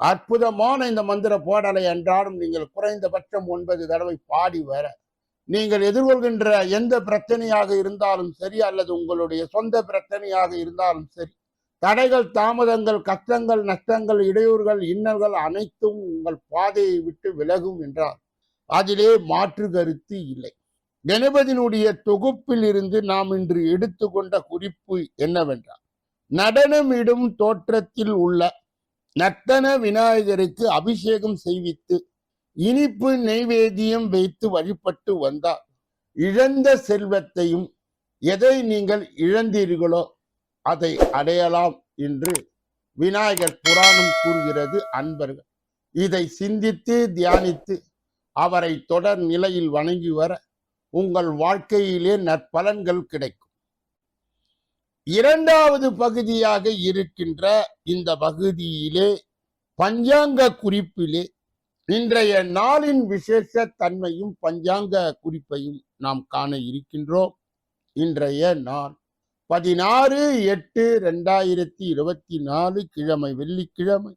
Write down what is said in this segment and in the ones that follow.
அற்புதமான இந்த மந்திர பாடலை என்றாலும் நீங்கள் குறைந்தபட்சம் ஒன்பது தடவை பாடி வர. நீங்கள் எதிர்கொள்கின்ற எந்த பிரச்சனையாக இருந்தாலும் சரி அல்லது உங்களுடைய சொந்த பிரச்சனையாக இருந்தாலும் சரி தடைகள் தாமதங்கள் கஷ்டங்கள் நஷ்டங்கள் இடையூறுகள் இன்னல்கள் அனைத்தும் உங்கள் பாதையை விட்டு விலகும் என்றார். அதிலே மாற்று கருத்து இல்லை. கணபதியினுடைய தொகுப்பில் இருந்து நாம் இன்று எடுத்துக்கொண்ட குறிப்பு என்னவென்றால் நடனமிடும் தோற்றத்தில் உள்ள நர்த்தன விநாயகருக்கு அபிஷேகம் செய்வித்து இனிப்பு நெய்வேதியம் வைத்து வழிபட்டு வந்தால் இழந்த செல்வத்தையும் எதை நீங்கள் இழந்தீர்களோ அதை அடையலாம் என்று விநாயகர் புராணம் கூறுகிறது அன்பர்கள். இதை சிந்தித்து தியானித்து அவரை தொடர் நிலையில் வணங்கி வர உங்கள் வாழ்க்கையிலே நற்பலன்கள் கிடைக்கும். இரண்டாவது பகுதியாக இருக்கின்ற இந்த பகுதியிலே பஞ்சாங்க குறிப்பிலே இன்றைய நாளின் விசேஷ தன்மையும் பஞ்சாங்க குறிப்பையும் நாம் காண இருக்கின்றோம். இன்றைய நாள் பதினாறு எட்டு ரெண்டாயிரத்தி இருபத்தி நாலு கிழமை வெள்ளிக்கிழமை.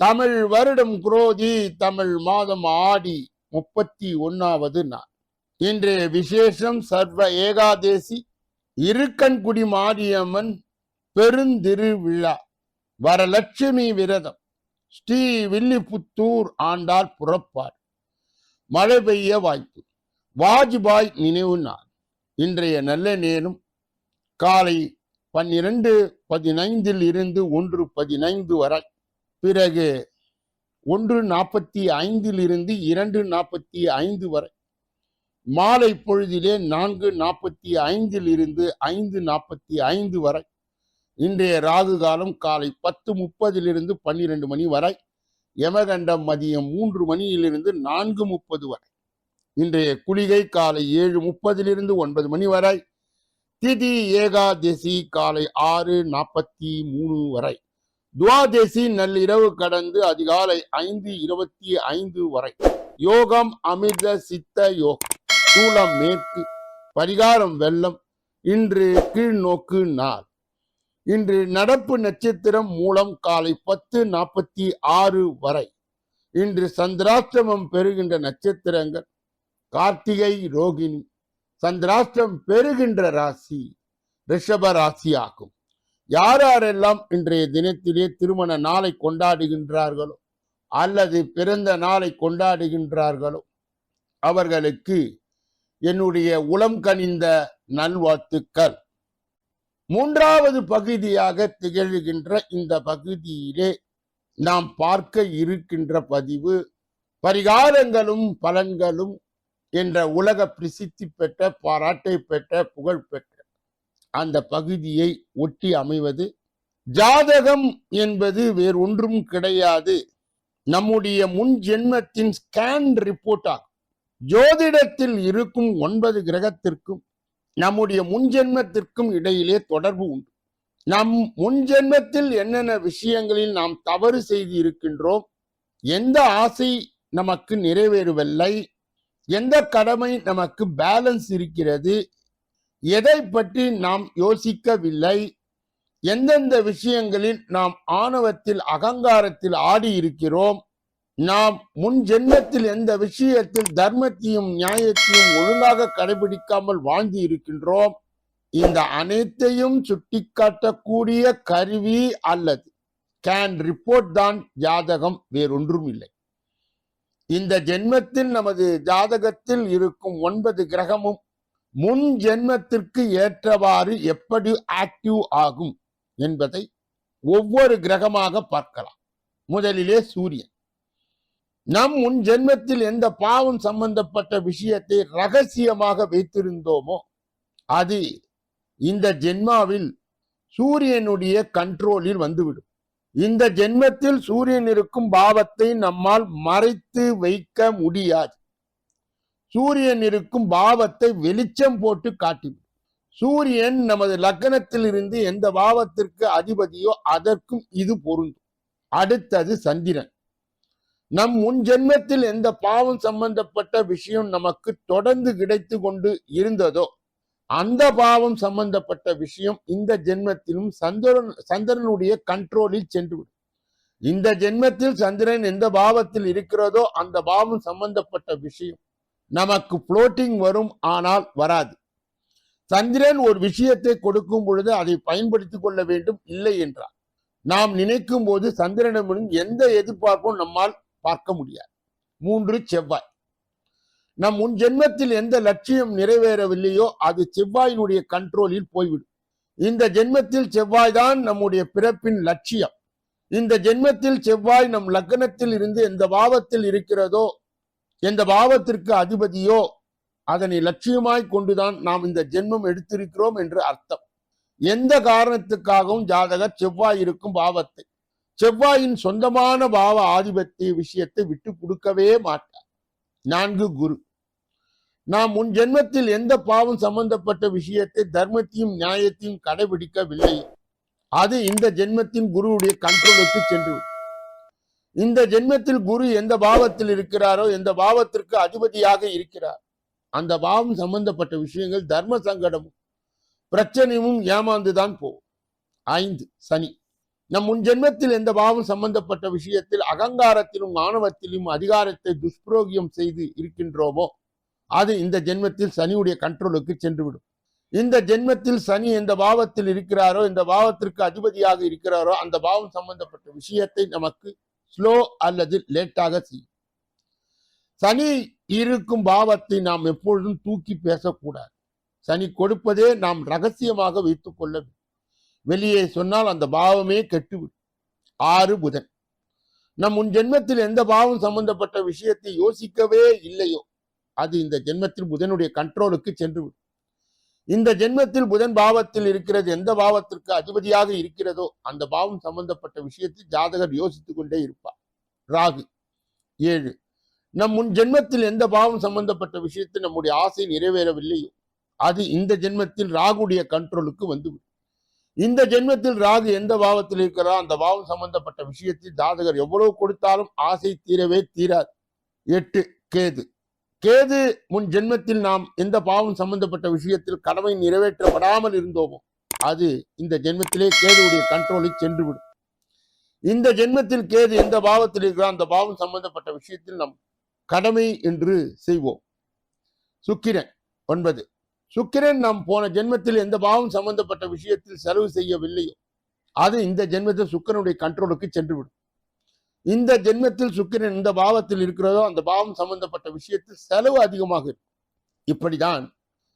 தமிழ் வருடம் குரோதி தமிழ் மாதம் ஆடி முப்பத்தி ஒன்னாவது நாள். இன்றைய விசேஷம் சர்வ ஏகாதேசி இருக்கன்குடி மாரியம்மன் பெருந்திருவிழா. வரலட்சுமி விரதம். ஸ்ரீ வில்லிபுத்தூர் ஆண்டார் புறப்பார் மழை பெய்ய வாய்ப்பு. வாஜ்பாய் நினைவு நாள். இன்றைய நல்ல நேரம். காலை பன்னிரண்டு பதினைந்தில் இருந்து ஒன்று பதினைந்து வரை. பிறகு ஒன்று நாற்பத்தி ஐந்தில் இருந்து இரண்டு நாற்பத்தி ஐந்து வரை. மாலை பொழுதிலே நான்கு நாற்பத்தி ஐந்தில் இருந்து ஐந்து நாற்பத்தி ஐந்து வரை இன்றைய ராகு காலம் காலை பத்து முப்பதிலிருந்து பன்னிரண்டு மணி வரை யமகண்டம் மதியம் மூன்று மணியிலிருந்து நான்கு முப்பது வரை இன்றைய குளிகை காலை ஏழு முப்பதிலிருந்து ஒன்பது மணி வரை திதி ஏகாதசி காலை ஆறு நாற்பத்தி மூணு வரை துவாதசி நள்ளிரவு கடந்து அதிகாலை ஐந்து இருபத்தி ஐந்து வரை யோகம் அமிர்த சித்த யோகம். சூளம் மேற்கு பரிகாரம் வெள்ளம் இன்று கீழ்நோக்கு நாள். இன்று நடப்பு நட்சத்திரம் மூலம் காலை பத்து நாற்பத்தி ஆறு வரை. இன்று சந்திராஷ்டமம் பெறுகின்ற நட்சத்திரங்கள். கார்த்திகை ரோகிணி சந்திராஷ்டிரம் பெறுகின்ற ராசி ரிஷப ராசி ஆகும். யார் யாரெல்லாம் இன்றைய தினத்திலே திருமண நாளை கொண்டாடுகின்றார்களோ அல்லது பிறந்த நாளை கொண்டாடுகின்றார்களோ அவர்களுக்கு என்னுடைய உளம் கனிந்த நல்வாழ்த்துக்கள். மூன்றாவது பகுதியாக திகழ்கின்ற இந்த பகுதியிலே நாம் பார்க்க இருக்கின்ற பதிவு பரிகாரங்களும் பலன்களும் என்ற உலக பிரசித்தி பெற்ற பாராட்டை பெற்ற புகழ் பெற்ற அந்த பகுதியை ஒட்டி அமைவது. ஜாதகம் என்பது வேறொன்றும் கிடையாது. நம்முடைய முன் ஜென்மத்தின் ஸ்கேன் ரிப்போர்ட் ஆகும். ஜோதிடத்தில் இருக்கும் ஒன்பது கிரகத்திற்கும் நம்முடைய முன்ஜென்மத்திற்கும் இடையிலே தொடர்பு உண்டு. நம் முன்ஜென்மத்தில் என்னென்ன விஷயங்களில் நாம் தவறு செய்து இருக்கின்றோம் எந்த ஆசை நமக்கு நிறைவேறவில்லை எந்த கடமை நமக்கு பேலன்ஸ் இருக்கிறது எதை பற்றி நாம் யோசிக்கவில்லை எந்தெந்த விஷயங்களில் நாம் ஆணவத்தில் அகங்காரத்தில் ஆடி இருக்கிறோம் நாம் முன் ஜென்மத்தில் எந்த விஷயத்தில் தர்மத்தையும் நியாயத்தையும் ஒழுங்காக கடைபிடிக்காமல் வாழ்ந்து இருக்கின்றோம் இந்த அனைத்தையும் சுட்டிக்காட்டக்கூடிய கருவி அல்லது கேன் ரிப்போர்ட் தான் ஜாதகம் வேறொன்றும் இல்லை. இந்த ஜென்மத்தில் நமது ஜாதகத்தில் இருக்கும் ஒன்பது கிரகமும் முன் ஜென்மத்திற்கு ஏற்றவாறு எப்படி ஆக்டிவ் ஆகும் என்பதை ஒவ்வொரு கிரகமாக பார்க்கலாம். முதலிலே சூரியன். நம் உன் ஜென்மத்தில் எந்த பாவம் சம்பந்தப்பட்ட விஷயத்தை ரகசியமாக வைத்திருந்தோமோ அது இந்த ஜென்மாவில் சூரியனுடைய கண்ட்ரோலில் வந்துவிடும். இந்த ஜென்மத்தில் சூரியன் இருக்கும் பாவத்தை நம்மால் மறைத்து வைக்க முடியாது. சூரியன் இருக்கும் பாவத்தை வெளிச்சம் போட்டு காட்டிவிடும். சூரியன் நமது லக்னத்தில் இருந்து எந்த பாவத்திற்கு அதிபதியோ அதற்கும் இது பொருந்தும். அடுத்தது சந்திரன். நம் முன் ஜென்மத்தில் எந்த பாவம் சம்பந்தப்பட்ட விஷயம் நமக்கு தொடர்ந்து கிடைத்து கொண்டு இருந்ததோ அந்த பாவம் சம்பந்தப்பட்ட விஷயம் இந்த ஜென்மத்திலும் சந்திரன் சந்திரனுடைய கண்ட்ரோலில் சென்றுவிடும். இந்த ஜென்மத்தில் சந்திரன் எந்த பாவத்தில் இருக்கிறதோ அந்த பாவம் சம்பந்தப்பட்ட விஷயம் நமக்கு புளோட்டிங் வரும் ஆனால் வராது. சந்திரன் ஒரு விஷயத்தை கொடுக்கும் பொழுது அதை பயன்படுத்திக் கொள்ள வேண்டும் இல்லை என்றார். நாம் நினைக்கும் போது சந்திரனிடம் எந்த எதிர்பார்ப்பும் நம்மால் பார்க்க முடியாது. மூன்று செவ்வாய். நம் உன் ஜென்மத்தில் எந்த லட்சியம் நிறைவேறவில்லையோ அது செவ்வாயினுடைய கண்ட்ரோலில் போய்விடும். இந்த ஜென்மத்தில் செவ்வாய் தான் நம்முடைய பிறப்பின் லட்சியம். இந்த ஜென்மத்தில் செவ்வாய் நம் லக்னத்தில் இருந்து எந்த பாவத்தில் இருக்கிறதோ எந்த பாவத்திற்கு அதிபதியோ அதனை லட்சியமாய் கொண்டுதான் நாம் இந்த ஜென்மம் எடுத்திருக்கிறோம் என்று அர்த்தம். எந்த காரணத்துக்காகவும் ஜாதகர் செவ்வாய் இருக்கும் பாவத்தை செவ்வாயின் சொந்தமான பாவ ஆதிபத்திய விஷயத்தை விட்டு கொடுக்கவே மாட்டார். நான்கு குரு. நாம் முன் ஜென்மத்தில் எந்த பாவம் சம்பந்தப்பட்ட விஷயத்தை தர்மத்தையும் நியாயத்தையும் கடைபிடிக்கவில்லை. அது இந்த ஜென்மத்தின் குருவுடைய கண்ட்ரோலுக்கு சென்று இந்த ஜென்மத்தில் குரு எந்த பாவத்தில் இருக்கிறாரோ எந்த பாவத்திற்கு அதிபதியாக இருக்கிறார். அந்த பாவம் சம்பந்தப்பட்ட விஷயங்கள் தர்ம சங்கடமும் பிரச்சனையும் ஏமாந்துதான் போகும். ஐந்து சனி. நம் முன் ஜென்மத்தில் எந்த பாவம் சம்பந்தப்பட்ட விஷயத்தில் அகங்காரத்திலும் ஆணவத்திலும் அதிகாரத்தை துஷ்பிரோகியம் செய்து இருக்கின்றோமோ அது இந்த ஜென்மத்தில் சனியுடைய கண்ட்ரோலுக்கு சென்றுவிடும். இந்த ஜென்மத்தில் சனி எந்த பாவத்தில் இருக்கிறாரோ இந்த பாவத்திற்கு அதிபதியாக இருக்கிறாரோ அந்த பாவம் சம்பந்தப்பட்ட விஷயத்தை நமக்கு ஸ்லோ அல்லது லேட்டாக செய்யும். சனி இருக்கும் பாவத்தை நாம் எப்பொழுதும் தூக்கி பேசக்கூடாது. சனி கொடுப்பதே நாம் ரகசியமாக வைத்துக் கொள்ள வேண்டும். வெளியே சொன்னால் அந்த பாவமே கெட்டுவிடும். ஆறு புதன். நம் உன் ஜென்மத்தில் எந்த பாவம் சம்பந்தப்பட்ட விஷயத்தை யோசிக்கவே இல்லையோ அது இந்த ஜென்மத்தில் புதனுடைய கண்ட்ரோலுக்கு சென்றுவிடும். இந்த ஜென்மத்தில் புதன் பாவத்தில் இருக்கிறது எந்த பாவத்திற்கு அதிபதியாக இருக்கிறதோ அந்த பாவம் சம்பந்தப்பட்ட விஷயத்தை ஜாதகர் யோசித்துக் கொண்டே இருப்பார். ராகு. ஏழு. நம் முன் ஜென்மத்தில் எந்த பாவம் சம்பந்தப்பட்ட விஷயத்தில் நம்முடைய ஆசை நிறைவேறவில்லையோ அது இந்த ஜென்மத்தில் ராகுடைய கண்ட்ரோலுக்கு வந்துவிடும். இந்த ஜென்மத்தில் ராகு எந்த பாவத்தில் இருக்கிறாரோ அந்த பாவம் சம்பந்தப்பட்ட விஷயத்தில் ஜாதகர் எவ்வளவு கொடுத்தாலும் ஆசை தீரவே தீராது. எட்டு கேது. கேது முன் ஜென்மத்தில் நாம் எந்த பாவம் சம்பந்தப்பட்ட விஷயத்தில் கடமை நிறைவேற்றப்படாமல் இருந்தோமோ அது இந்த ஜென்மத்திலே கேதுடைய கண்ட்ரோலில் சென்றுவிடும். இந்த ஜென்மத்தில் கேது எந்த பாவத்தில் இருக்கிறோ? அந்த பாவம் சம்பந்தப்பட்ட விஷயத்தில் நாம் கடமை என்று செய்வோம். சுக்கிரன் ஒன்பது. சுக்கிரன் நாம் போன ஜென்மத்தில் எந்த பாவம் சம்பந்தப்பட்ட விஷயத்தில் செலவு செய்யவில்லையோ அது இந்த ஜென்மத்தில் சுக்கிரனுடைய கண்ட்ரோலுக்கு சென்றுவிடும். இந்த ஜென்மத்தில் சுக்கிரன் இந்த பாவத்தில் இருக்கிறதோ அந்த பாவம் சம்பந்தப்பட்ட விஷயத்தில் செலவு அதிகமாக இருக்கும். இப்படிதான்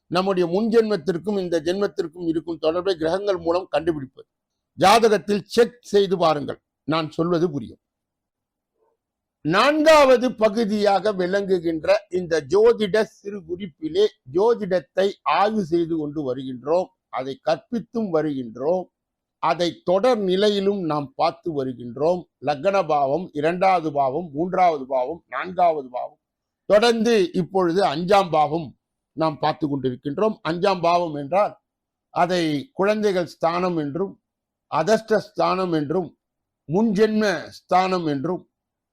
நம்முடைய முன் ஜென்மத்திற்கும் இந்த ஜென்மத்திற்கும் இருக்கும் தொடர்பை கிரகங்கள் மூலம் கண்டுபிடிப்பது. ஜாதகத்தில் செக் செய்து பாருங்கள். நான் சொல்வது புரியும். நான்காவது பகுதியாக விளங்குகின்ற இந்த ஜோதிட சிறு குறிப்பிலே ஜோதிடத்தை ஆய்வு செய்து கொண்டு வருகின்றோம். அதை கற்பித்தும் வருகின்றோம். அதை தொடர் நிலையிலும் நாம் பார்த்து வருகின்றோம். லக்ன பாவம் இரண்டாவது பாவம் மூன்றாவது பாவம் நான்காவது பாவம். தொடர்ந்து இப்பொழுது அஞ்சாம் பாவம் நாம் பார்த்து கொண்டிருக்கின்றோம். அஞ்சாம் பாவம் என்றால் அதை குழந்தைகள் ஸ்தானம் என்றும் அதஷ்ட ஸ்தானம் என்றும் முன்ஜென்ம ஸ்தானம் என்றும்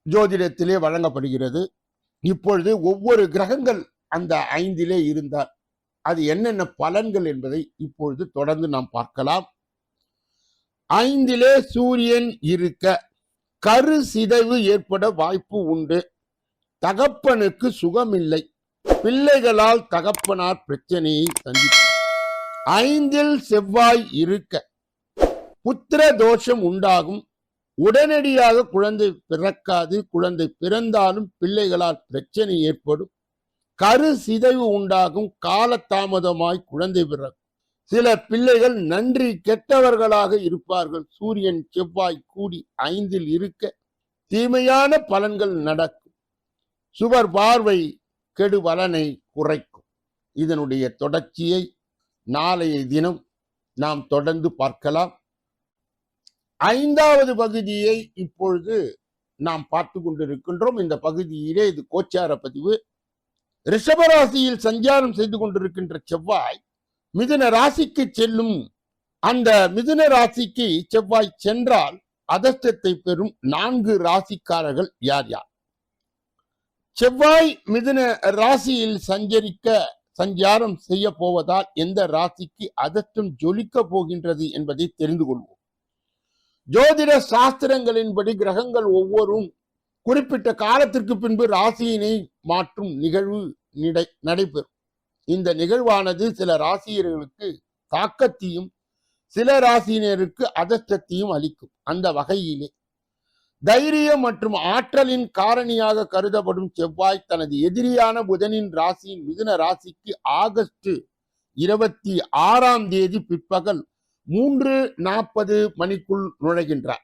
ஜோதிடத்திலே வழங்கப்படுகிறது. இப்பொழுது ஒவ்வொரு கிரகங்கள் அந்த ஐந்திலே இருந்தால் அது என்னென்ன பலன்கள் என்பதை இப்பொழுது தொடர்ந்து நாம் பார்க்கலாம். ஐந்திலே சூரியன் இருக்க கரு சிதைவு ஏற்பட வாய்ப்பு உண்டு. தகப்பனுக்கு சுகமில்லை. பிள்ளைகளால் தகப்பனார் பிரச்சனையை சந்திப்பார் ஐந்தில் செவ்வாய் இருக்க புத்திர தோஷம் உண்டாகும். உடனடியாக குழந்தை பிறக்காது குழந்தை பிறந்தாலும் பிள்ளைகளால் பிரச்சனை ஏற்படும். கரு சிதைவு உண்டாகும் காலதாமதமாய் குழந்தை பிறக்கும். சில பிள்ளைகள் நன்றி கெட்டவர்களாக இருப்பார்கள். சூரியன் செவ்வாய் கூடி ஐந்தில் இருக்க தீமையான பலன்கள் நடக்கும். சுவர் பார்வை கெடு பலனை குறைக்கும். இதனுடைய தொடர்ச்சியை நாளைய தினம் நாம் தொடர்ந்து பார்க்கலாம். ஐந்தாவது பகுதியை இப்பொழுது நாம் பார்த்து கொண்டிருக்கின்றோம். இந்த பகுதியிலே இது கோச்சார பதிவு. ரிஷபராசியில் சஞ்சாரம் செய்து கொண்டிருக்கின்ற செவ்வாய் மிதுன ராசிக்கு செல்லும். அந்த மிதுன ராசிக்கு செவ்வாய் சென்றால் அதர்ஷ்டத்தை பெறும் நான்கு ராசிக்காரர்கள் யார் யார்? செவ்வாய் மிதுன ராசியில் சஞ்சரிக்க சஞ்சாரம் செய்ய போவதால் எந்த ராசிக்கு அதர்ஷ்டம் ஜொலிக்க போகின்றது என்பதை தெரிந்து கொள்வோம். ஜோதிட சாஸ்திரங்களின்படி கிரகங்கள் ஒவ்வொரும் குறிப்பிட்ட காலத்திற்கு பின்பு ராசியினை மாற்றும் நிகழ்வு நடைபெறும். இந்த நிகழ்வானது சில ராசியர்களுக்கு தாக்கத்தையும் சில ராசியினருக்கு அதஷ்டத்தையும் அளிக்கும். அந்த வகையிலே தைரியம் மற்றும் ஆற்றலின் காரணியாக கருதப்படும் செவ்வாய் தனது எதிரியான புதனின் ராசியின் மிதுன ராசிக்கு ஆகஸ்ட் இருபத்தி ஆறாம் தேதி பிற்பகல் மூன்று நாற்பது மணிக்குள் நுழைகின்றார்.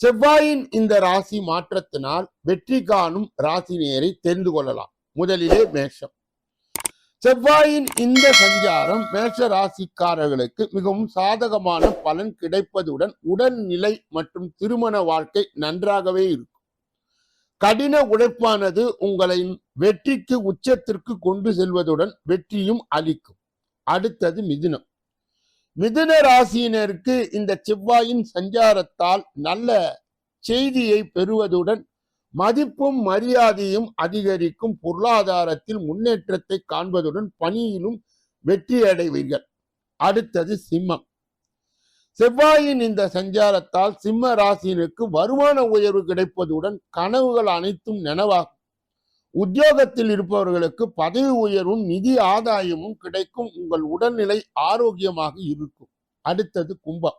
செவ்வாயின் இந்த ராசி மாற்றத்தினால் வெற்றி காணும் ராசினியரை தெரிந்து கொள்ளலாம். முதலிலே மேஷம். செவ்வாயின் இந்த சஞ்சாரம் மேஷ ராசிக்காரர்களுக்கு மிகவும் சாதகமான பலன் கிடைப்பதுடன் உடல்நிலை மற்றும் திருமண வாழ்க்கை நன்றாகவே இருக்கும். கடின உழைப்பானது உங்களை வெற்றிக்கு உச்சத்திற்கு கொண்டு செல்வதுடன் வெற்றியும் அளிக்கும். அடுத்தது மிதுனம். மிதுன ராசியினருக்கு இந்த செவ்வாயின் சஞ்சாரத்தால் நல்ல செய்தியை பெறுவதுடன் மதிப்பும் மரியாதையும் அதிகரிக்கும் பொருளாதாரத்தில் முன்னேற்றத்தை காண்பதுடன் பணியிலும் வெற்றி அடைவீர்கள் அடுத்தது சிம்மம். செவ்வாயின் இந்த சஞ்சாரத்தால் சிம்ம ராசியினருக்கு வருமான உயர்வு கிடைப்பதுடன் கனவுகள் அனைத்தும் நனவாகும். உத்தியோகத்தில் இருப்பவர்களுக்கு பதவி உயர்வும் நிதி ஆதாயமும் கிடைக்கும். உங்கள் உடல்நிலை ஆரோக்கியமாக இருக்கும். அடுத்தது கும்பம்.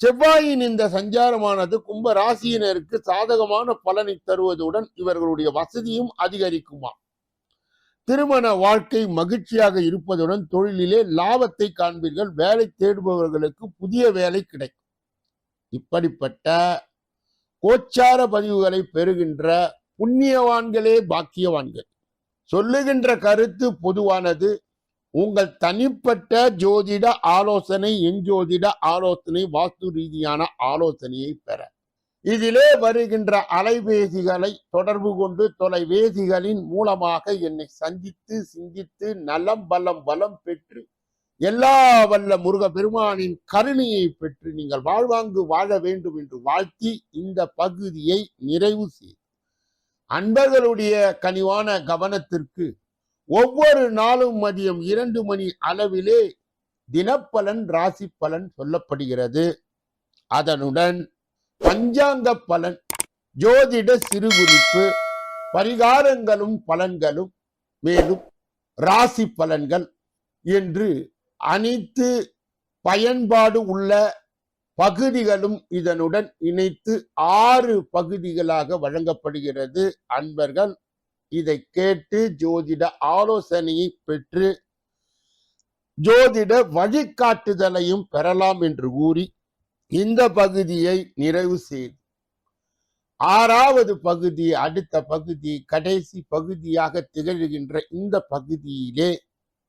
செவ்வாயின் இந்த சஞ்சாரமானது கும்ப ராசியினருக்கு சாதகமான பலனை தருவதுடன் இவர்களுடைய வசதியும் அதிகரிக்குமா? திருமண வாழ்க்கை மகிழ்ச்சியாக இருப்பதுடன் தொழிலிலே லாபத்தை காண்பீர்கள். வேலை தேடுபவர்களுக்கு புதிய வேலை கிடைக்கும். இப்படிப்பட்ட கோச்சார பதிவுகளை பெறுகின்ற புண்ணியவான்களே பாக்கியவான்கள். சொல்லுகின்ற கருத்து பொதுவானது உங்கள் தனிப்பட்ட ஜோதிட ஆலோசனை எஞ்சோதிட ஆலோசனை வாஸ்து ரீதியான ஆலோசனையை பெற. இதிலே வருகின்ற அலைபேசிகளை தொடர்பு கொண்டு தொலைபேசிகளின் மூலமாக என்னை சந்தித்து சிந்தித்து நலம் பலம் பலம் பெற்று எல்லா வல்ல முருக பெருமானின் கருணையை பெற்று நீங்கள் வாழ்வாங்கு வாழ வேண்டும் என்று வாழ்த்தி இந்த பகுதியை நிறைவு செய்து அன்பர்களுடைய கனிவான கவனத்திற்கு ஒவ்வொரு நாளும் மதியம் இரண்டு மணி அளவிலே தினப்பலன் ராசி பலன் சொல்லப்படுகிறது. அதனுடன் பஞ்சாங்க பலன் ஜோதிட சிறுகுறிப்பு பரிகாரங்களும் பலன்களும் மேலும் ராசி பலன்கள் என்று அனைத்து பயன்பாடு உள்ள பகுதிகளும் இதனுடன் இணைத்து ஆறு பகுதிகளாக வழங்கப்படுகிறது. அன்பர்கள் இதை கேட்டு ஜோதிட ஆலோசனையை பெற்று ஜோதிட வழிகாட்டுதலையும் பெறலாம் என்று கூறி இந்த பகுதியை நிறைவு செய்து ஆறாவது பகுதி அடுத்த பகுதி கடைசி பகுதியாக திகழ்கின்ற இந்த பகுதியிலே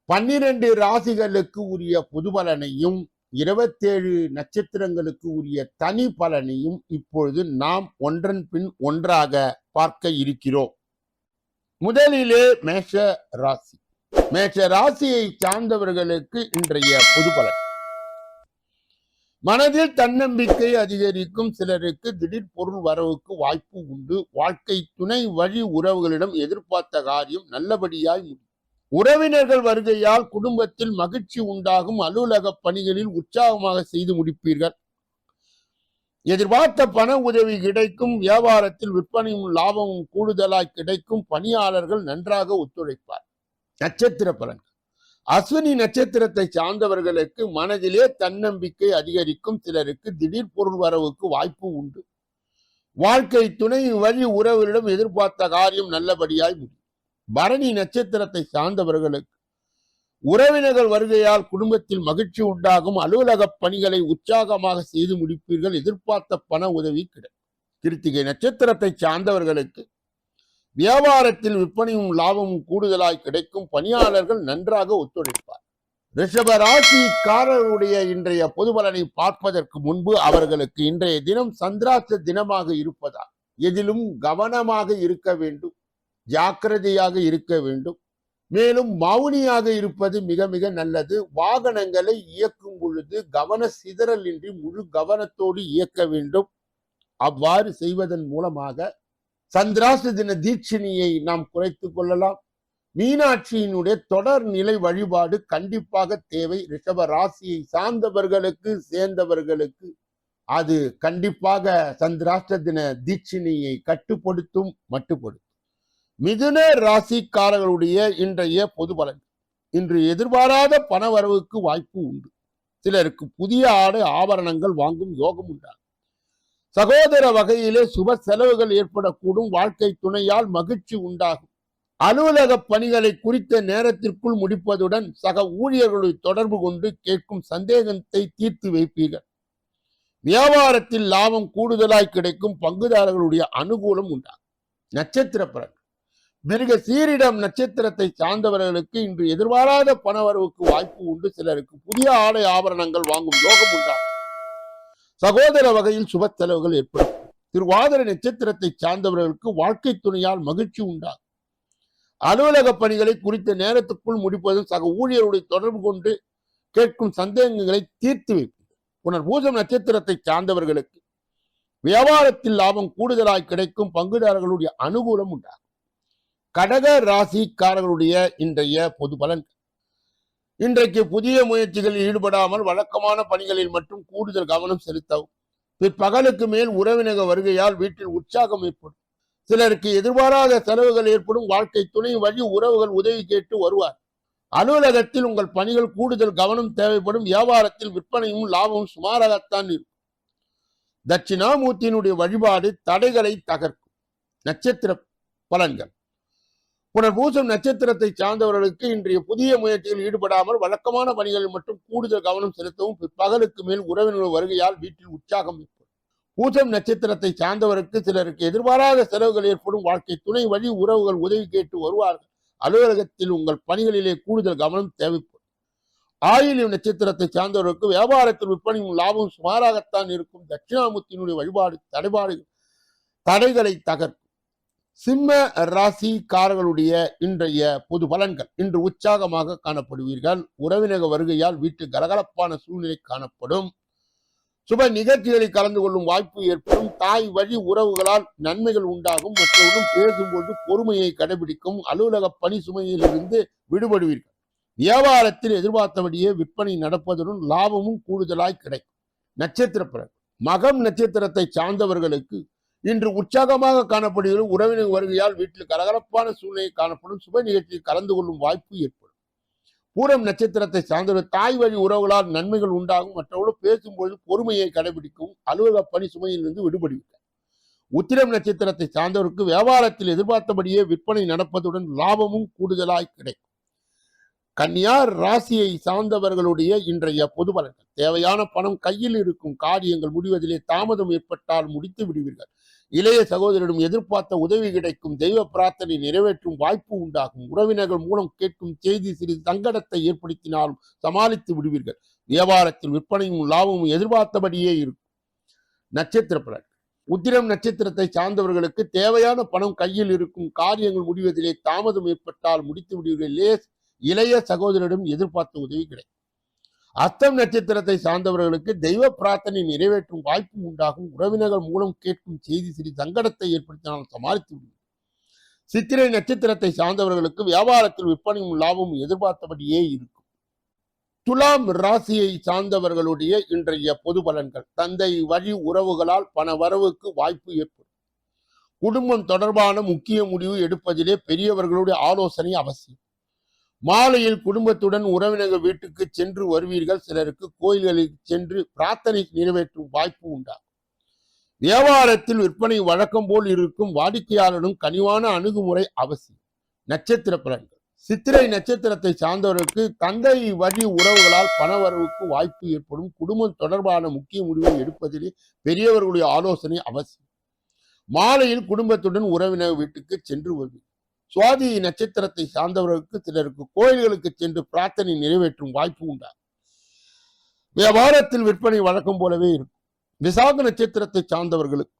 பன்னிரண்டு ராசிகளுக்கு உரிய புதுபலனையும் இருபத்தேழு நட்சத்திரங்களுக்கு உரிய தனி பலனையும் இப்பொழுது நாம் ஒன்றன் பின் ஒன்றாக பார்க்க இருக்கிறோம். முதலிலே மேஷ ராசி. மேஷ ராசியை சார்ந்தவர்களுக்கு இன்றைய பொது பலன். மனதில் தன்னம்பிக்கை அதிகரிக்கும் சிலருக்கு திடீர் பொருள் வரவுக்கு வாய்ப்பு உண்டு. வாழ்க்கை துணை வழி உறவுகளிடம் எதிர்பார்த்த காரியம் நல்லபடியாய் முடியும். உறவினர்கள் வருகையால் குடும்பத்தில் மகிழ்ச்சி உண்டாகும் அலுவலக பணிகளில் உற்சாகமாக செய்து முடிப்பீர்கள். எதிர்பார்த்த பண உதவி கிடைக்கும் வியாபாரத்தில் விற்பனையும் லாபமும் கூடுதலாய் கிடைக்கும் பணியாளர்கள் நன்றாக ஒத்துழைப்பார். நட்சத்திர பலன் அஸ்வினி நட்சத்திரத்தை சார்ந்தவர்களுக்கு மனதிலே தன்னம்பிக்கை அதிகரிக்கும் சிலருக்கு திடீர் பொருள் வரவுக்கு வாய்ப்பு உண்டு. வாழ்க்கை துணை வழி உறவுகளிடம் எதிர்பார்த்த காரியம் நல்லபடியாய் முடியும். பரணி நட்சத்திரத்தை சார்ந்தவர்களுக்கு உறவினர்கள் வருகையால் குடும்பத்தில் மகிழ்ச்சி உண்டாகும். அலுவலக பணிகளை உற்சாகமாக செய்து முடிப்பீர்கள். எதிர்பார்த்த பண உதவி கிடைக்கும். கிருத்திகை நட்சத்திரத்தை சார்ந்தவர்களுக்கு வியாபாரத்தில் விற்பனையும் லாபமும் கூடுதலாய் கிடைக்கும். பணியாளர்கள் நன்றாக ஒத்துழைப்பார். ரிஷப ராசிக்காரருடைய இன்றைய பொது பலனை பார்ப்பதற்கு முன்பு அவர்களுக்கு இன்றைய தினம் சந்திராச தினமாக இருப்பதால் எதிலும் கவனமாக இருக்க வேண்டும். ஜாக்கிரதையாக இருக்க வேண்டும். மேலும் மௌனியாக இருப்பது மிக மிக நல்லது. வாகனங்களை இயக்கும் பொழுது கவன சிதறல் இன்றி முழு கவனத்தோடு இயக்க வேண்டும். அவ்வாறு செய்வதன் மூலமாக சந்திராஷ்ட தின தீட்சிணியை நாம் குறைத்துக் கொள்ளலாம். மீனாட்சியினுடைய தொடர் நிலை வழிபாடு கண்டிப்பாக தேவை. ரிஷப ராசியை சார்ந்தவர்களுக்கு சேர்ந்தவர்களுக்கு அது கண்டிப்பாக சந்திராஷ்ட தின தீட்சிணியை கட்டுப்படுத்தும் மட்டுப்படுத்தும். மிதுன ராசிக்காரர்களுடைய இன்றைய பொது பலன். இன்று எதிர்பாராத பணவரவுக்கு வாய்ப்பு உண்டு. சிலருக்கு புதிய ஆடை ஆபரணங்கள் வாங்கும் யோகம் உண்டாகும் சகோதர வகையிலே சுப செலவுகள் ஏற்படக்கூடும். வாழ்க்கை துணையால் மகிழ்ச்சி உண்டாகும். அலுவலக பணிகளை குறித்த நேரத்திற்குள் முடிப்பதுடன் சக ஊழியர்களை தொடர்பு கொண்டு கேட்கும் சந்தேகத்தை தீர்த்து வைப்பீர்கள். வியாபாரத்தில் லாபம் கூடுதலாய் கிடைக்கும். பங்குதாரர்களுடைய அனுகூலம் உண்டாகும் நட்சத்திர பலன். மிருக சீரிடம் நட்சத்திரத்தை சார்ந்தவர்களுக்கு இன்று எதிர்பாராத பணவரவுக்கு வாய்ப்பு உண்டு. சிலருக்கு புதிய ஆடை ஆபரணங்கள் வாங்கும் யோகம் உண்டாகும் சகோதர வகையில் சுப செலவுகள் ஏற்படும். திருவாதிர நட்சத்திரத்தை சார்ந்தவர்களுக்கு வாழ்க்கை துணையால் மகிழ்ச்சி உண்டாகும் அலுவலக பணிகளை குறித்த நேரத்துக்குள் முடிப்பதும் சக ஊழியருடைய தொடர்பு கொண்டு கேட்கும் சந்தேகங்களை தீர்த்து வைப்பது. புனர் பூஜம் நட்சத்திரத்தை சார்ந்தவர்களுக்கு வியாபாரத்தில் லாபம் கூடுதலாய் கிடைக்கும் பங்குதாரர்களுடைய அனுகூலம் உண்டாகும் கடக ராசிக்காரர்களுடைய இன்றைய பொது பலன். இன்றைக்கு புதிய முயற்சிகளில் ஈடுபடாமல் வழக்கமான பணிகளில் மட்டும் கூடுதல் கவனம் செலுத்தவும். பிற்பகலுக்கு மேல் உறவினக வருகையால் வீட்டில் உற்சாகம் ஏற்படும். சிலருக்கு எதிர்பாராத செலவுகள் ஏற்படும். வாழ்க்கை துணை வழி உறவுகள் உதவி கேட்டு வருவார். அலுவலகத்தில் உங்கள் பணிகள் கூடுதல் கவனம் தேவைப்படும். வியாபாரத்தில் விற்பனையும் லாபமும் சுமாராகத்தான் இருக்கும். தட்சிணாமூர்த்தியினுடைய வழிபாடு தடைகளை தகர்க்கும். நட்சத்திர பலன்கள். புனர்பூசம் நட்சத்திரத்தை சார்ந்தவர்களுக்கு இன்றைய புதிய முயற்சியில் ஈடுபடாமல் வழக்கமான பணிகளில் மட்டும் கூடுதல் கவனம் செலுத்தவும் பகலுக்கு மேல் உறவினர்கள் வருகையால் வீட்டில் உற்சாகம் ஏற்படும். பூசம் நட்சத்திரத்தை சார்ந்தவருக்கு சிலருக்கு எதிர்பாராத செலவுகள் ஏற்படும். வாழ்க்கை துணை வழி உறவுகள் உதவி கேட்டு வருவார்கள். அலுவலகத்தில் உங்கள் பணிகளிலே கூடுதல் கவனம் தேவைப்படும். ஆயிலியம் நட்சத்திரத்தை சார்ந்தவருக்கு வியாபாரத்தில் விற்பனையும் லாபம் சுமாராகத்தான் இருக்கும். தட்சிணாமூர்த்தியினுடைய வழிபாடு தடைபாடுகள் தடைகளை தகர்க்கும். சிம்ம ராசிக்காரர்களுடைய இன்றைய பொது பலன்கள். இன்று உற்சாகமாக காணப்படுவீர்கள். உறவினக வருகையால் வீட்டு கலகலப்பான சூழ்நிலை காணப்படும். சுப நிகழ்ச்சிகளில் கலந்து கொள்ளும் வாய்ப்பு ஏற்படும். தாய் வழி உறவுகளால் நன்மைகள் உண்டாகும். மற்றவர்களும் பேசும்போது பொறுமையை கடைபிடிக்கும். அலுவலக பணி சுமையிலிருந்து விடுபடுவீர்கள். வியாபாரத்தில் எதிர்பார்த்தபடியே விற்பனை நடப்பதுடன் லாபமும் கூடுதலாய் கிடைக்கும். நட்சத்திர பிறகு. மகம் நட்சத்திரத்தை சார்ந்தவர்களுக்கு இன்று உற்சாகமாக காணப்படுகிறது. உறவினர் வருகையால் வீட்டில் கலகலப்பான சூழ்நிலை காணப்படும். சுப நிகழ்ச்சியில் கலந்து கொள்ளும் வாய்ப்பு ஏற்படும். பூரம் நட்சத்திரத்தை சார்ந்தவர் தாய் வழி உறவுகளால் நன்மைகள் உண்டாகும். மற்றவர்களும் பேசும்பொழுது பொறுமையை கடைபிடிக்கும் அலுவலக பணி சுமையிலிருந்து விடுபடுவீர்கள் உத்திரம் நட்சத்திரத்தை சார்ந்தவருக்கு வியாபாரத்தில் எதிர்பார்த்தபடியே விற்பனை நடப்பதுடன் லாபமும் கூடுதலாய் கிடைக்கும். கன்னியார் ராசியை சார்ந்தவர்களுடைய இன்றைய பொது பலன்கள். தேவையான பணம் கையில் இருக்கும் காரியங்கள் முடிவதிலே தாமதம் ஏற்பட்டால் முடித்து விடுவீர்கள். இளைய சகோதரிடம் எதிர்பார்த்த உதவி கிடைக்கும் தெய்வ பிரார்த்தனை நிறைவேற்றும் வாய்ப்பு உண்டாகும். உறவினர்கள் மூலம் கேட்கும் செய்தி சிறிது சங்கடத்தை ஏற்படுத்தினாலும் சமாளித்து விடுவீர்கள். வியாபாரத்தில் விற்பனையும் லாபமும் எதிர்பார்த்தபடியே இருக்கும். நட்சத்திர பலன். உத்திரம் நட்சத்திரத்தை சார்ந்தவர்களுக்கு தேவையான பணம் கையில் இருக்கும் காரியங்கள் முடிவதிலே தாமதம் ஏற்பட்டால் முடித்து விடுவீர்கள் இளைய சகோதரிடம் எதிர்பார்த்த உதவி கிடைக்கும். அர்த்தம் நட்சத்திரத்தை சார்ந்தவர்களுக்கு தெய்வ பிரார்த்தனை நிறைவேற்றும் வாய்ப்பு உண்டாகும். உறவினர்கள் மூலம் கேட்கும் செய்தி சிறி சங்கடத்தை ஏற்படுத்தினால் சமாளித்து விடும் சித்திரை நட்சத்திரத்தை சார்ந்தவர்களுக்கு வியாபாரத்தில் விற்பனையும் லாபமும் எதிர்பார்த்தபடியே இருக்கும். துலாம் ராசியை சார்ந்தவர்களுடைய இன்றைய பொது பலன்கள். தந்தை வழி உறவுகளால் பண வரவுக்கு வாய்ப்பு ஏற்படும். குடும்பம் தொடர்பான முக்கிய முடிவு எடுப்பதிலே பெரியவர்களுடைய ஆலோசனை அவசியம். மாலையில் குடும்பத்துடன் உறவினர்கள் வீட்டுக்கு சென்று வருவீர்கள். சிலருக்கு கோயில்களுக்கு சென்று பிரார்த்தனை நிறைவேற்றும் வாய்ப்பு உண்டாகும். வியாபாரத்தில் விற்பனை வழக்கம் போல் இருக்கும் வாடிக்கையாளரும் கனிவான அணுகுமுறை அவசியம். நட்சத்திர பலன்கள். சித்திரை நட்சத்திரத்தை சார்ந்தவர்களுக்கு தந்தை வழி உறவுகளால் பணவரவுக்கு வாய்ப்பு ஏற்படும். குடும்பம் தொடர்பான முக்கிய முடிவை எடுப்பதிலே பெரியவர்களுடைய ஆலோசனை அவசியம். மாலையில் குடும்பத்துடன் உறவினர் வீட்டுக்கு சென்று வருவீர்கள். சுவாதி நட்சத்திரத்தை சார்ந்தவர்களுக்கு சிலருக்கு கோயில்களுக்கு சென்று பிரார்த்தனை நிறைவேற்றும் வாய்ப்பு உண்டா வியாபாரத்தில் விற்பனை வழக்கம் போலவே இருக்கும். விசாக நட்சத்திரத்தை சார்ந்தவர்களுக்கு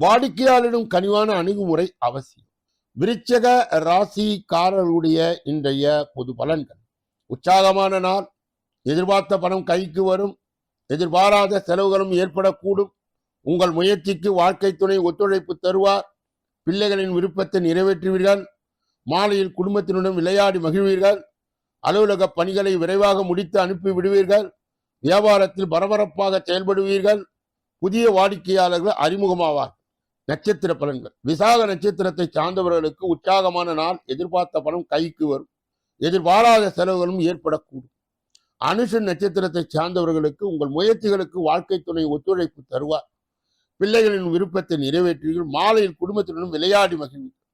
வாடிக்கையாளரிடம் கனிவான அணுகுமுறை அவசியம். விருச்சக ராசிக்காரர்களுடைய இன்றைய பொது பலன்கள். உற்சாகமான நாள் எதிர்பார்த்த பணம் கைக்கு வரும் எதிர்பாராத செலவுகளும் ஏற்படக்கூடும். உங்கள் முயற்சிக்கு வாழ்க்கை துணை ஒத்துழைப்பு தருவார். பிள்ளைகளின் விருப்பத்தை நிறைவேற்றுவீர்கள். மாலையில் குடும்பத்தினுடன் விளையாடி மகிழ்வீர்கள். அலுவலக பணிகளை விரைவாக முடித்து அனுப்பி விடுவீர்கள். வியாபாரத்தில் பரபரப்பாக செயல்படுவீர்கள். புதிய வாடிக்கையாளர்கள் அறிமுகமாவார். நட்சத்திர பலன்கள். விசாக நட்சத்திரத்தை சார்ந்தவர்களுக்கு உற்சாகமான நாள். எதிர்பார்த்த பணம் கைக்கு வரும். எதிர்பாராத செலவுகளும் ஏற்படக்கூடும். அனுஷ நட்சத்திரத்தை சார்ந்தவர்களுக்கு உங்கள் முயற்சிகளுக்கு வாழ்க்கை துணை ஒத்துழைப்பு தருவார். பிள்ளைகளின் விருப்பத்தை நிறைவேற்றுவீர்கள். மாலையில் குடும்பத்தினரும் விளையாடி மகிழ்வீர்கள்.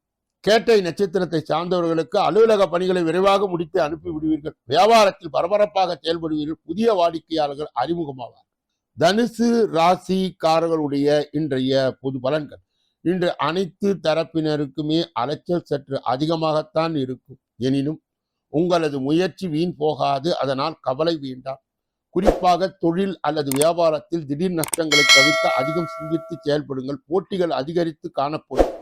கேட்டை நட்சத்திரத்தை சார்ந்தவர்களுக்கு அலுவலக பணிகளை விரைவாக முடித்து அனுப்பி விடுவீர்கள். வியாபாரத்தில் பரபரப்பாக செயல்படுவீர்கள். புதிய வாடிக்கையாளர்கள் அறிமுகமாவார் தனுசு ராசிக்காரர்களுடைய இன்றைய பொது பலன்கள். இன்று அனைத்து தரப்பினருக்குமே அலைச்சல் சற்று அதிகமாகத்தான் இருக்கும். எனினும் உங்களது முயற்சி வீண் போகாது. அதனால் கவலை வேண்டாம். குறிப்பாக தொழில் அல்லது வியாபாரத்தில் திடீர் நஷ்டங்களை தவிர்க்க அதிகம் சிந்தித்து செயல்படுங்கள். போட்டிகள் அதிகரித்து காணப்படும்.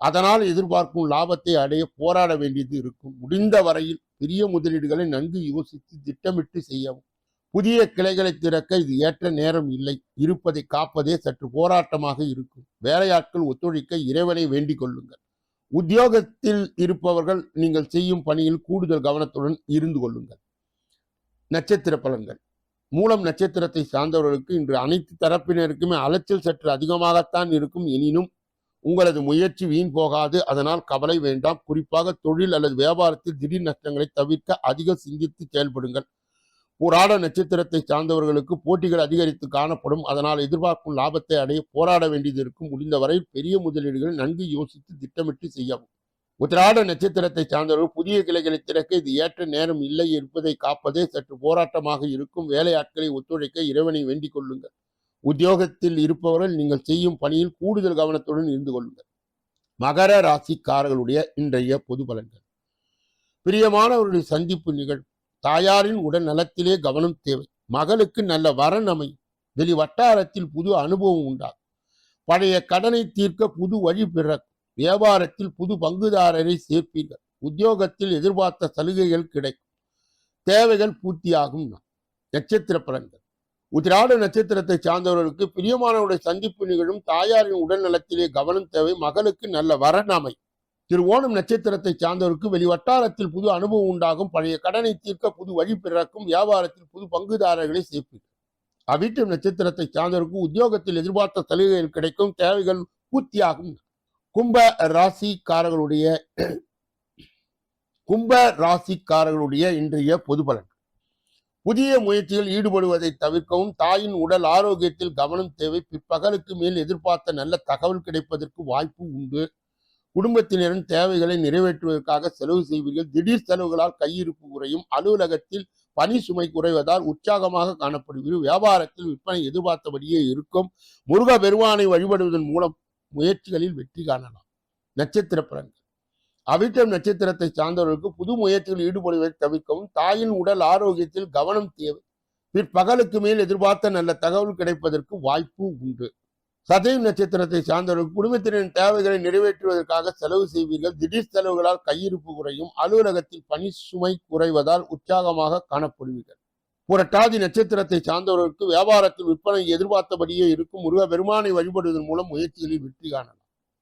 அதனால் எதிர்பார்க்கும் லாபத்தை அடைய போராட வேண்டியது இருக்கும். முடிந்த வரையில் பெரிய முதலீடுகளை நன்கு யோசித்து திட்டமிட்டு செய்யவும். புதிய கிளைகளை திறக்க இது ஏற்ற நேரம் இல்லை. இருப்பதை காப்பதே சற்று போராட்டமாக இருக்கும். வேலையாட்கள் ஒத்துழைக்க இறைவனை வேண்டிக் கொள்ளுங்கள். உத்தியோகத்தில் இருப்பவர்கள் நீங்கள் செய்யும் பணியில் கூடுதல் கவனத்துடன் இருந்து கொள்ளுங்கள். நட்சத்திர பலன்கள். மூலம் நட்சத்திரத்தை சார்ந்தவர்களுக்கு இன்று அனைத்து தரப்பினருக்குமே அலைச்சல் சற்று அதிகமாகத்தான் இருக்கும். எனினும் உங்களது முயற்சி வீண் போகாது. அதனால் கவலை வேண்டாம். குறிப்பாக தொழில் அல்லது வியாபாரத்தில் திடீர் நஷ்டங்களை தவிர்க்க அதிக சிந்தித்து செயல்படுங்கள். போராட நட்சத்திரத்தை சார்ந்தவர்களுக்கு போட்டிகள் அதிகரித்து காணப்படும். அதனால் எதிர்பார்க்கும் லாபத்தை அடைய போராட வேண்டியது இருக்கும். முடிந்தவரை பெரிய முதலீடுகளை நன்கு யோசித்து திட்டமிட்டு செய்யவும். உத்திராட நட்சத்திரத்தை சார்ந்தவர்கள் புதிய கிளைகளை திறக்க இது ஏற்ற நேரம் இல்லை. இருப்பதை காப்பதே சற்று போராட்டமாக இருக்கும். வேலையாட்களை ஒத்துழைக்க இறைவனை வேண்டிக் கொள்ளுங்கள். உத்தியோகத்தில் இருப்பவர்கள் நீங்கள் செய்யும் பணியில் கூடுதல் கவனத்துடன் இருந்து கொள்ளுங்கள். மகர ராசிக்காரர்களுடைய இன்றைய பொது பலன்கள். பிரியமானவருடைய சந்திப்பு நிகழ்வு தாயாரின் உடல் நலத்திலே கவனம் தேவை. மகளுக்கு நல்ல வரன் அமையும் வெளி வட்டாரத்தில் புது அனுபவம் உண்டாகும். பழைய கடனை தீர்க்க புது வழி பிறக்கும். வியாபாரத்தில் புது பங்குதாரரை சேர்ப்பீர்கள். உத்தியோகத்தில் எதிர்பார்த்த சலுகைகள் கிடைக்கும். தேவைகள் பூர்த்தியாகும். நட்சத்திர பலன்கள். உத்திராட நட்சத்திரத்தை சார்ந்தவர்களுக்கு பிரியமானவருடைய சந்திப்பு நிகழும் தாயாரின் உடல் நலத்திலே கவனம் தேவை மகளுக்கு நல்ல வரன் திருவோணம் திரு ஓணம் நட்சத்திரத்தை சார்ந்தவருக்கு வெளி வட்டாரத்தில் புது அனுபவம் உண்டாகும் பழைய கடனை தீர்க்க புது வழி பிறக்கும் வியாபாரத்தில் புது பங்குதாரர்களை சேர்ப்பீர்கள். அவிட்டம் நட்சத்திரத்தை சார்ந்தவருக்கு உத்தியோகத்தில் எதிர்பார்த்த சலுகைகள் கிடைக்கும் தேவைகள் பூர்த்தியாகும். கும்ப ராசிக்காரர்களுடைய கும்ப ராசிக்காரர்களுடைய இன்றைய பொது பலன். புதிய முயற்சியில் ஈடுபடுவதை தவிர்க்கவும் தாயின் உடல் ஆரோக்கியத்தில் கவனம் தேவை. பிற்பகலுக்கு மேல் எதிர்பார்த்த நல்ல தகவல் கிடைப்பதற்கு வாய்ப்பு உண்டு. குடும்பத்தினரின் தேவைகளை நிறைவேற்றுவதற்காக செலவு செய்வீர்கள். திடீர் செலவுகளால் கையிருப்பு குறையும். அலுவலகத்தில் பணி சுமை குறைவதால் உற்சாகமாக காணப்படுவீர்கள். வியாபாரத்தில் விற்பனை எதிர்பார்த்தபடியே இருக்கும். முருக பெருமானை வழிபடுவதன் மூலம் முயற்சிகளில் வெற்றி காணலாம். நட்சத்திர பலன்கள். அவிட்டம் நட்சத்திரத்தை சார்ந்தவர்களுக்கு புது முயற்சிகளில் ஈடுபடுவதை தவிர்க்கவும் தாயின் உடல் ஆரோக்கியத்தில் கவனம் தேவை. பிற்பகலுக்கு மேல் எதிர்பார்த்த நல்ல தகவல் கிடைப்பதற்கு வாய்ப்பு உண்டு. சதயம் நட்சத்திரத்தை சார்ந்தவர்கள் குடும்பத்தினரின் தேவைகளை நிறைவேற்றுவதற்காக செலவு செய்வீர்கள். திடீர் செலவுகளால் கையிருப்பு குறையும். அலுவலகத்தில் பணி சுமை குறைவதால் உற்சாகமாக காணப்படுவீர்கள். புரட்டாதி நட்சத்திரத்தை சார்ந்தவர்களுக்கு வியாபாரத்தில் விற்பனை எதிர்பார்த்தபடியே இருக்கும் முருக பெருமானை வழிபடுவதன் மூலம் முயற்சிகளில் வெற்றி காணலாம்.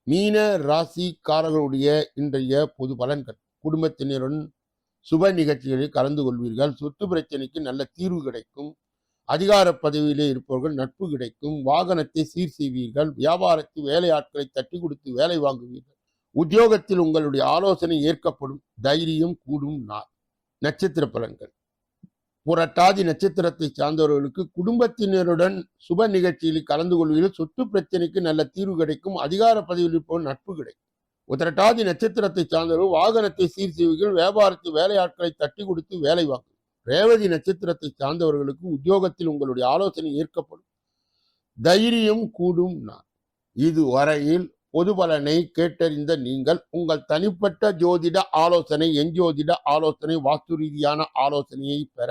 மீன ராசிக்காரர்களுடைய இன்றைய பொது பலன்கள். குடும்பத்தினருடன் சுப நிகழ்ச்சிகளில் கலந்து கொள்வீர்கள். சொத்து பிரச்சனைக்கு நல்ல தீர்வு கிடைக்கும். அதிகார பதவியிலே இருப்பவர்கள் நட்பு கிடைக்கும். வாகனத்தை சீர் செய்வீர்கள். வியாபாரத்தில் வேலையாட்களை தட்டி கொடுத்து வேலை வாங்குவீர்கள். உத்தியோகத்தில் உங்களுடைய ஆலோசனை ஏற்கப்படும். தைரியம் கூடும் நாள். நட்சத்திர பலன்கள். புரட்டாதி நட்சத்திரத்தை சார்ந்தவர்களுக்கு குடும்பத்தினருடன் சுப நிகழ்ச்சியில் கலந்து கொள்வதில் சொத்து பிரச்சனைக்கு நல்ல தீர்வு கிடைக்கும் அதிகார பதவியில் இருப்பவர் நட்பு கிடைக்கும். உத்திரட்டாதி நட்சத்திரத்தை சார்ந்தவர்கள் வாகனத்தை சீர் செய்வீர்கள் வியாபாரத்தில் வேலையாட்களை தட்டி கொடுத்து வேலை வாங்கும். ரேவதி நட்சத்திரத்தை சார்ந்தவர்களுக்கு உத்தியோகத்தில் உங்களுடைய ஆலோசனை ஏற்கப்படும். தைரியம் கூடும் நான். இதுவரையில் பொது பலனை கேட்டறிந்த நீங்கள் உங்கள் தனிப்பட்ட ஜோதிட ஆலோசனை எஞ்சோதிட ஆலோசனை வாஸ்து ரீதியான ஆலோசனையை பெற